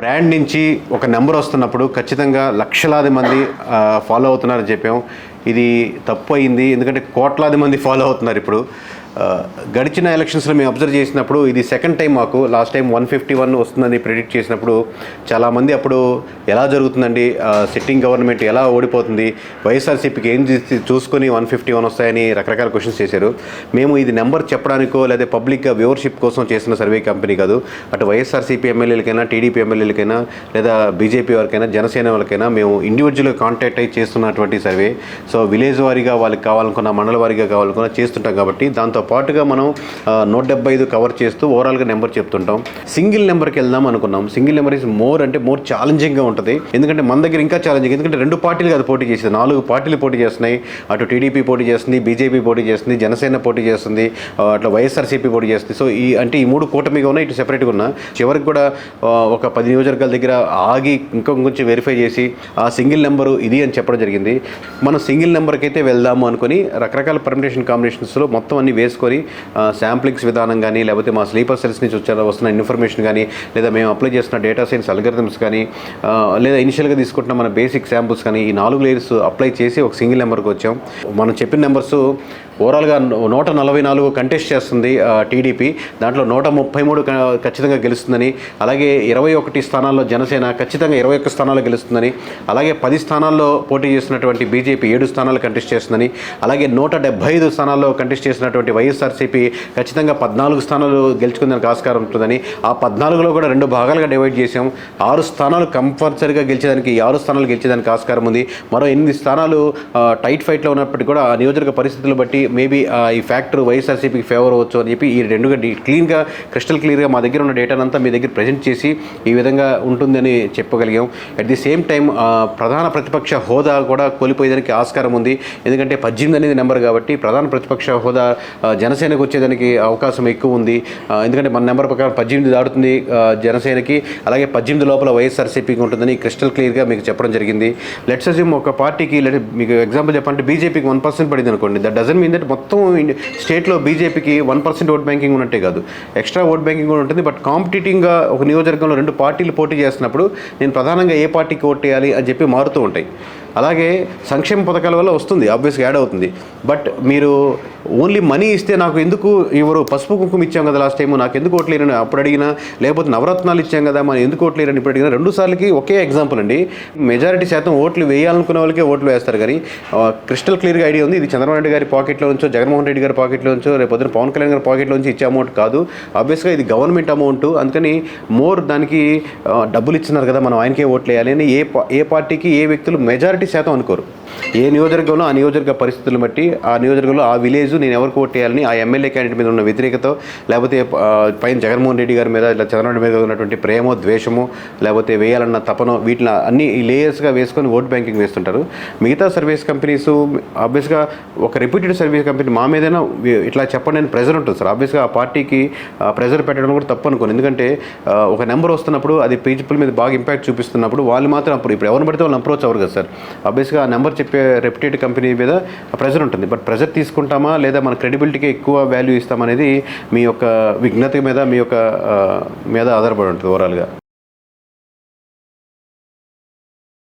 Brand నుంచి ఒక number వస్తున్నప్పుడు ఖచ్చితంగా లక్షలాది మంది ఫాలో అవుతున్నారని చెప్పాం ఇది తప్పు అయింది. ఎందుకంటే కోట్లాది మంది ఫాలో అవుతున్నారు ఇప్పుడు. గడిచిన ఎలక్షన్స్లో మేము అబ్జర్వ్ చేసినప్పుడు ఇది సెకండ్ టైం మాకు. Last time one fifty one వస్తుందని ప్రిడిక్ట్ చేసినప్పుడు చాలామంది అప్పుడు ఎలా జరుగుతుందండి? సిట్టింగ్ గవర్నమెంట్ ఎలా ఓడిపోతుంది? వైఎస్ఆర్సీపీకి ఏం చేసి చూసుకొని వన్ ఫిఫ్టీ వన్ వస్తాయని రకరకాల క్వశ్చన్స్ చేశారు. మేము ఇది నెంబర్ చెప్పడానికో లేదా పబ్లిక్గా వ్యూవర్షిప్ కోసం చేసిన సర్వే కంపెనీ కాదు. అటు వైఎస్ఆర్సీపీ ఎమ్మెల్యేలకైనా టీడీపీ ఎమ్మెల్యేలకైనా లేదా బీజేపీ వారికైనా జనసేన వాళ్ళకైనా మేము ఇండివిజువల్గా కాంటాక్ట్ అయి చేస్తున్నటువంటి సర్వే. సో విలేజ్ వారీగా వాళ్ళకి కావాలనుకున్న మండల వారీగా కావాలనుకున్న చేస్తుంటాం కాబట్టి దాంతో పాటుగా మనం నూట డెబ్బై ఐదు కవర్ చేస్తూ ఓవరాల్గా నెంబర్ చెప్తుంటాం. సింగిల్ నెంబర్కి వెళ్దాం అనుకున్నాం. సింగిల్ నెంబర్ ఇస్ మోర్ అంటే మోర్ ఛాలెంజింగ్గా ఉంటుంది. ఎందుకంటే మన దగ్గర ఇంకా ఛాలెంజింగ్ ఎందుకంటే రెండు పార్టీలు కదా పోటీ చేసింది. నాలుగు పార్టీలు పోటీ చేస్తున్నాయి. అటు టీడీపీ పోటీ చేస్తుంది బీజేపీ పోటీ చేస్తుంది జనసేన పోటీ చేస్తుంది అట్లా వైఎస్ఆర్సీపీ పోటీ చేస్తుంది. సో ఈ అంటే ఈ మూడు కూటమిగా ఉన్నాయి ఇటు సెపరేట్గా ఉన్నా. చివరికి కూడా ఒక పది నియోజకవర్గాల దగ్గర ఆగి ఇంకా కొంచెం వెరిఫై చేసి ఆ సింగిల్ నెంబరు ఇది అని చెప్పడం జరిగింది. మనం సింగిల్ నెంబర్కి అయితే వెళ్దాము అనుకుని రకరకాల పర్మిటేషన్ కాంబినేషన్స్లో మొత్తం అన్ని చేసుకొని శాంప్లింగ్స్ విధానం కానీ లేకపోతే మా స్లీపర్ సెల్స్ నుంచి వచ్చే వస్తున్న ఇన్ఫర్మేషన్ కానీ లేదా మేము అప్లై చేస్తున్న డేటా సైన్స్ అల్గరిథమ్స్ కానీ లేదా ఇనిషియల్గా తీసుకుంటున్న మన బేసిక్ శాంపుల్స్ కానీ ఈ నాలుగు లేయర్స్ అప్లై చేసి ఒక సింగిల్ నెంబర్కి వచ్చాం. మనం చెప్పిన నెంబర్స్ ఓవరాల్గా నూట నలభై నాలుగు కంటెస్ట్ చేస్తుంది టీడీపీ దాంట్లో నూట ముప్పై మూడు ఖచ్చితంగా గెలుస్తుందని అలాగే ఇరవై ఒకటి స్థానాల్లో జనసేన ఖచ్చితంగా ఇరవై ఒక్క స్థానాల్లో గెలుస్తుందని అలాగే పది స్థానాల్లో పోటీ చేసినటువంటి బీజేపీ ఏడు స్థానాలు కంటెస్ట్ చేస్తుందని అలాగే నూట డెబ్బై ఐదు స్థానాల్లో కంటెస్ట్ చేసినటువంటి వైఎస్ఆర్సీపీ ఖచ్చితంగా పద్నాలుగు స్థానాలు గెలుచుకుందానికి ఆస్కారం ఉంటుందని ఆ పద్నాలుగులో కూడా రెండు భాగాలుగా డివైడ్ చేసాం ఆరు స్థానాలు కంపల్సరీగా గెలిచేదానికి ఈ ఆరు స్థానాలు గెలిచేదానికి ఆస్కారం ఉంది. మరో ఎనిమిది స్థానాలు టైట్ ఫైట్లో ఉన్నప్పటికీ కూడా ఆ నియోజకవర్గ పరిస్థితులు బట్టి మేబీ ఈ ఫ్యాక్టర్ వైఎస్ఆర్సీపీకి ఫేవర్ అవ్వచ్చు అని చెప్పి ఈ రెండుగా క్లీన్గా క్రిస్టల్ క్లియర్గా మా దగ్గర ఉన్న డేటానంతా మీ దగ్గర ప్రజెంట్ చేసి ఈ విధంగా ఉంటుందని చెప్పగలిగాం. అట్ ది సేమ్ టైం ప్రధాన ప్రతిపక్ష హోదా కూడా కోల్పోయేదానికి ఆస్కారం ఉంది. ఎందుకంటే పద్దెనిమిది అనేది నెంబర్ కాబట్టి ప్రధాన ప్రతిపక్ష హోదా జనసేనకు వచ్చేదానికి అవకాశం ఎక్కువ ఉంది. ఎందుకంటే మన నెంబర్ ప్రకారం పద్దెనిమిది దాడుతుంది జనసేనకి. అలాగే పద్దెనిమిది లోపల వైఎస్ఆర్సీపీకి ఉంటుందని క్రిస్టల్ క్లియర్గా మీకు చెప్పడం జరిగింది. లెట్స్ అజ్యూమ్ ఒక పార్టీకి లేదా మీకు ఎగ్జాంపుల్ చెప్పాలంటే బీజేపీకి వన్ పర్సెంట్ పడింది అనుకోండి. దట్ డజన్ మీన్ దట్ మొత్తం స్టేట్లో బీజేపీకి వన్ పర్సెంట్ ఓట్ బ్యాంకింగ్ ఉన్నట్టే కాదు. ఎక్స్ట్రా ఓట్ బ్యాంకింగ్ కూడా ఉంటుంది. బట్ కాంపిటేటింగ్గా ఒక నియోజకవర్గంలో రెండు పార్టీలు పోటీ చేస్తున్నప్పుడు నేను ప్రధానంగా ఏ పార్టీకి ఓట్ చేయాలి అని చెప్పి మారుతూ ఉంటాయి. అలాగే సంక్షేమ పథకాల వల్ల వస్తుంది ఆబ్వియస్గా యాడ్ అవుతుంది. బట్ మీరు ఓన్లీ మనీ ఇస్తే నాకు ఎందుకు ఎవరు పసుపు కుంకుమ ఇచ్చాం కదా లాస్ట్ టైం నాకు ఎందుకు ఓట్లేరని అప్పుడు అడిగినా లేకపోతే నవరత్నాలు ఇచ్చాం కదా మనం ఎందుకు ఓట్లేరని ఇప్పుడు అడిగినా రెండు సార్లకి ఒకే ఎగ్జాంపుల్ అండి. మెజారిటీ శాతం ఓట్లు వేయాలనుకునే వాళ్ళకే ఓట్లు వేస్తారు కానీ క్రిస్టల్ క్లియర్గా ఐడియా ఉంది. ఇది చంద్రబాబు నాయుడు గారి పాకెట్లో నుంచో జగన్మోహన్ రెడ్డి గారి పాకెట్లో నుంచో రేపు పొద్దున పవన్ కళ్యాణ్ గారి పాకెట్లో నుంచి ఇచ్చే అమౌంట్ కాదు. ఆబ్వియస్గా ఇది గవర్నమెంట్ అమౌంట్ అందుకని మోర్ దానికి డబ్బులు ఇచ్చినారు కదా మనం ఆయనకే ఓట్లు వేయాలి అని ఏ పా- ఏ పార్టీకి ఏ వ్యక్తులు మెజారిటీ శాతం అనుకోరు. ఏ నియోజకవర్గంలో ఆ నియోజకవర్గ పరిస్థితులను బట్టి ఆ నియోజకవర్గంలో ఆ విలేజ్ నేను ఎవరికి ఓట్ చేయాలని ఆ ఎమ్మెల్యే క్యాండిడేట్ మీద ఉన్న వ్యతిరేకత లేకపోతే పైన జగన్మోహన్ రెడ్డి గారి మీద ఇలా చంద్రబాబు మీద ఉన్నటువంటి ప్రేమో ద్వేషమో లేకపోతే వేయాలన్న తపనో వీటిని అన్ని ఈ లేయర్స్గా వేసుకొని ఓట్ బ్యాంకింగ్ వేస్తుంటారు. మిగతా సర్వీస్ కంపెనీస్ ఆబ్వియస్గా ఒక రెప్యూటెడ్ సర్వీస్ కంపెనీ మా మీదైనా ఇట్లా చెప్పండి అని ప్రెజర్ ఉంటుంది సార్. ఆబ్వియస్గా ఆ పార్టీకి ప్రెజర్ పెట్టడం కూడా తప్పు అనుకోను. ఎందుకంటే ఒక నెంబర్ వస్తున్నప్పుడు అది పీపుల్ మీద బాగా ఇంపాక్ట్ చూపిస్తున్నప్పుడు వాళ్ళు మాత్రం అప్పుడు ఇప్పుడు ఎవరిని పడితే వాళ్ళు అప్రోచ్ అవ్వరు కదా సార్. ఆబ్వియస్గా ఆ నెంబర్ చెప్పే రెప్యూటెడ్ కంపెనీ మీద ప్రెజర్ ఉంటుంది. బట్ ప్రెజర్ తీసుకుంటామా? లేదా మన క్రెడిబిలిటీకి ఎక్కువ వాల్యూ ఇస్తామనేది మీ యొక్క విజ్ఞత మీద మీ యొక్క మీద ఆధారపడి ఉంటుంది ఓవరాల్గా